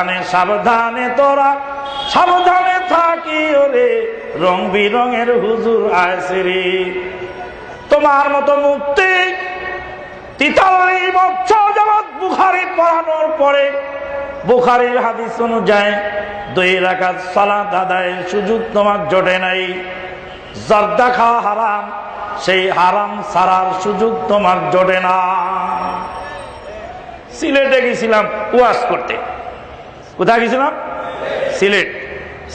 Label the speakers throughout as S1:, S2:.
S1: সাবধানে সাবধানে তোরা, সাবধানে থাকি ওরে, রং বিরঙের হুজুর আছে রে তোমার মতো মুক্তি তোমার জোটে নাই। হারাম, সেই হারাম সারার তোমার জোটে না। সিলেটে গেছিলাম ওয়াজ করতে। কোথায় গেছিলাম? সিলেট।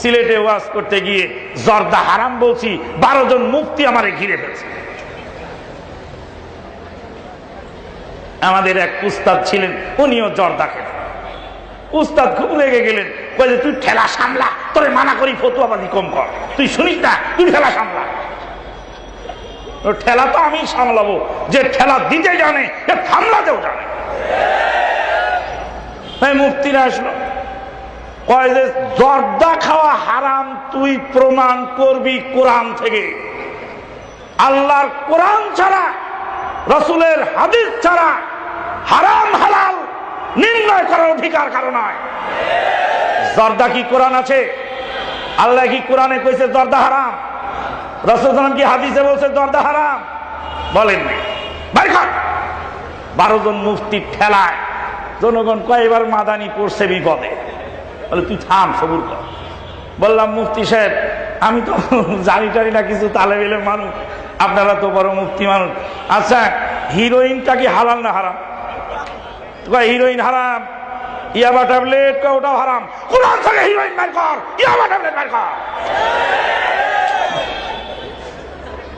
S1: সিলেটে ওয়াজ করতে গিয়ে জর্দা হারাম বলছি, বারো জন মুক্তি আমারে ঘিরে ফেলছে। আমাদের এক উস্তাদ ছিলেন, উনিও জর্দা খেলেন উস্তাদ খুব রেগে গেলেন, কয়ে তুই ঠেলা সামলা, তোরে মানা করি ফতুয়াবাজি কম কর। তুই শুনিস না, তুই ঠেলা সামলা। ঠেলা তো আমি সামলাবো, যে ঠেলা দিতে জানে, সে সামলাতেও জানে। এই মুক্তিরা আসলো। কয় যে, জর্দা খাওয়া হারাম, তুই প্রমাণ করবি কোরআন থেকে। আল্লাহর কোরআন ছাড়া, রসুলের হাদিস ছাড়া হারাম, হালাল নির্ণয় করার অধিকার কারও নয় জর্দা কি কোরআন আছে? আল্লাহ কি কোরআনে কইছে জর্দা হারাম? রসুল কি হাদিসে বলছে জর্দা হারাম? খান বারো জন মুফতি ঠেলায়। জনগণ কয়েকবার মাদানি পড়ছে বিপদে বলে, তুই থাম, সবুর কর। বললাম, মুফতি সাহেব, আমি তো জানি টানি না কিছু তালে বেলে মানুষ। আপনারা তো বড় মুফতি মানুষ। আচ্ছা হিরোইনটা কি হালাল না হারাম? হিরোইন হারাম। ইয়াবা ট্যাবলেট ওটাও হারাম। কোরআন থেকে হিরোইন বের কর, ইয়াবা ট্যাবলেট বের কর।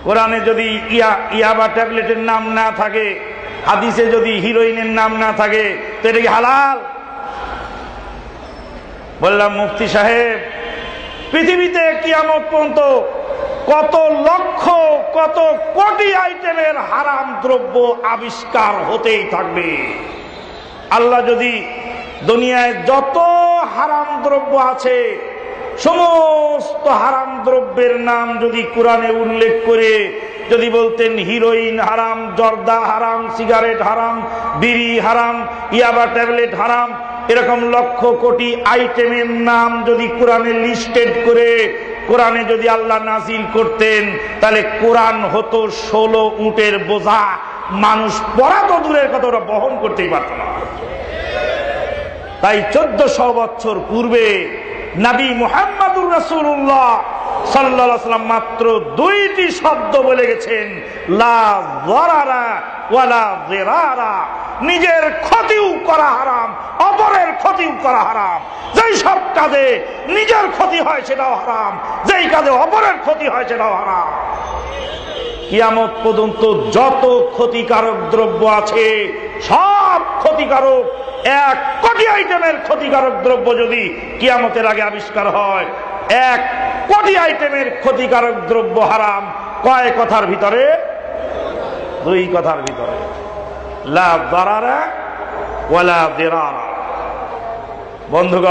S1: কোরআনে যদি ইয়া, ইয়াবা ট্যাবলেটের নাম না থাকে, হাদিসে যদি হিরোইনের নাম না থাকে, তো এটা কি হালাল? বললাম, মুফতি সাহেব, পৃথিবীতে কিয়ামত পর্যন্ত কত লক্ষ, কত কোটি আইটেমের হারাম দ্রব্য আবিষ্কার হতেই থাকবে। আল্লাহ যদি দুনিয়ায় যত হারাম দ্রব্য আছে, সমস্ত হারাম দ্রব্যের নাম যদি কোরআনে উল্লেখ করে, যদি বলতেন হিরোইন হারাম, জর্দা হারাম, সিগারেট হারাম, বিড়ি হারাম, ইয়াবা ট্যাবলেট হারাম এরকম লক্ষ কোটি আইটেমের নাম যদি কোরআনে লিস্টেড করে, কোরআনে যদি আল্লাহ নাজিল করতেন, তাহলে কোরআন হতো ষোলো উটের বোঝা। মানুষ পড়া তো দূরের কথা ওরা বহন করতেই পারত না। তাই চোদ্দশো বছর পূর্বে নবী মুহাম্মাদুর সাল্লাল্লাহু সাল্লাম মাত্র দুইটি শব্দ বলে গেছেন নিজের ক্ষতিও করা হারাম ক্ষতিও করা হারাম। যেই সব কাজে নিজের ক্ষতি হয় সেটাও হারাম। যেই কাজে অপরের ক্ষতি হয় সেটাও হারাম। কিয়ামত পর্যন্ত যত ক্ষতিকারক দ্রব্য আছে, সব ক্ষতিকারক, এক কোটি আইটেমের ক্ষতিকারক দ্রব্য যদি কিয়ামতের আগে আবিষ্কার হয়, এক কোটি আইটেমের ক্ষতিকারক দ্রব্য হারাম। কয় কথার ভিতরে? দুই কথার ভিতরে। লা দারারা ওয়ালা দিরারা। বন্ধুগণ